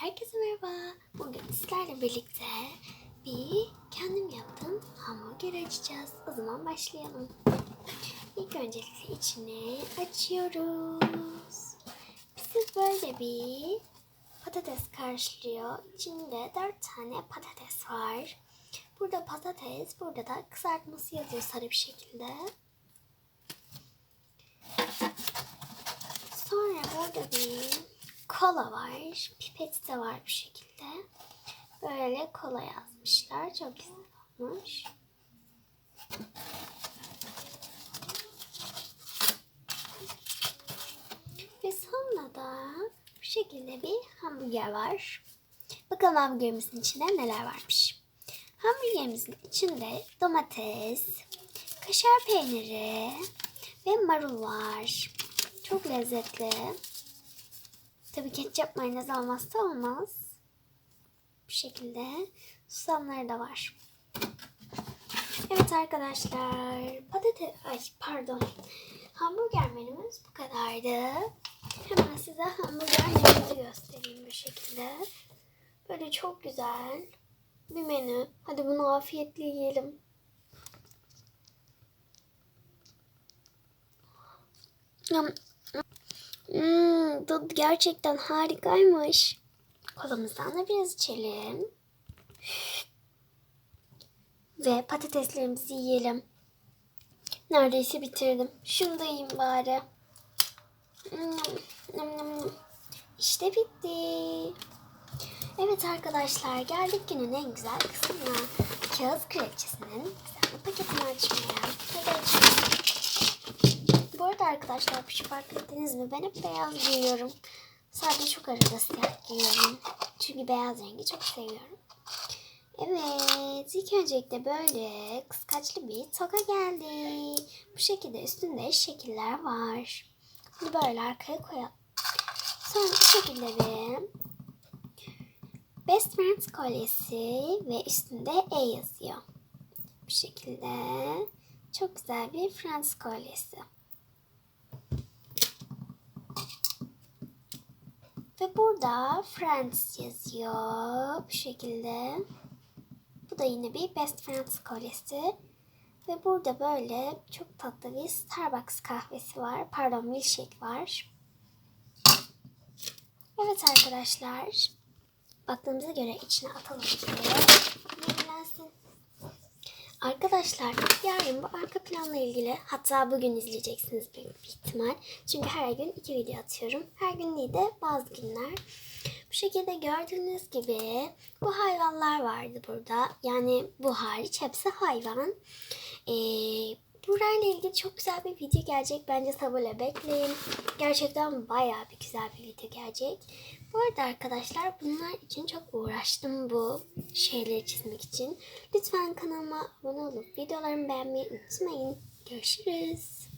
Herkese merhaba. Bugün sizlerle birlikte bir kendim yaptığım hamburger açacağız. O zaman başlayalım. İlk öncelikle içini açıyoruz. Bizi böyle bir patates karşılıyor. İçinde dört tane patates var. Burada patates, burada da kızartması yazıyor sarı bir şekilde. Sonra burada bir kola var. Pipet de var bu şekilde. Böyle kola yazmışlar. Çok güzel olmuş. Ve sonra da bu şekilde bir hamburger var. Bakalım hamburgerimizin içinde neler varmış. Hamburgerimizin içinde domates, kaşar peyniri ve marul var. Çok lezzetli. Tabii ketçap mayonez olmazsa olmaz. Bu şekilde susamları da var. Evet arkadaşlar patates ay pardon hamburger menümüz bu kadardı. Hemen size hamburger menümüzü göstereyim bu şekilde. Böyle çok güzel bir menü. Hadi bunu afiyetle yiyelim. Hmm, tadı gerçekten harikaymış. Kolamızdan da biraz içelim. Ve patateslerimizi yiyelim. Neredeyse bitirdim. Şunu da yiyeyim bari. Hmm, nom, nom. İşte bitti. Evet arkadaşlar geldik günün en güzel kısmına. Kağıt kraliçesinin güzel paketini açmaya. Hadi açalım. Arada arkadaşlar bir şey fark ettiniz mi? Ben hep beyaz giyiyorum. Sadece çok arada siyah giyiyorum. Çünkü beyaz rengi çok seviyorum. Evet, ilk öncelikle böyle kıskaçlı bir toka geldi. Bu şekilde üstünde şekiller var. Bunu böyle arkaya koyalım. Sonra bu şekilde bir Best Friends kolyesi ve üstünde E yazıyor. Bu şekilde çok güzel bir Friends kolyesi. Ve burada Friends yazıyor bu şekilde. Bu da yine bir Best Friends kolyesi. Ve burada böyle çok tatlı bir Starbucks kahvesi var. Pardon milkshake var. Evet arkadaşlar. Baktığımıza göre içine atalım. Yenilensin. Arkadaşlar yarın bu arka planla ilgili hatta bugün izleyeceksiniz büyük bir ihtimal. Çünkü her gün iki video atıyorum. Her gün değil de bazı günler. Bu şekilde gördüğünüz gibi bu hayvanlar vardı burada. Yani bu hariç hepsi hayvan. Burayla ilgili çok güzel bir video gelecek. Bence sabırla bekleyin. Gerçekten bayağı bir güzel bir video gelecek. Bu arada arkadaşlar bunlar için çok uğraştım bu şeyleri çizmek için. Lütfen kanalıma abone olup videolarımı beğenmeyi unutmayın. Görüşürüz.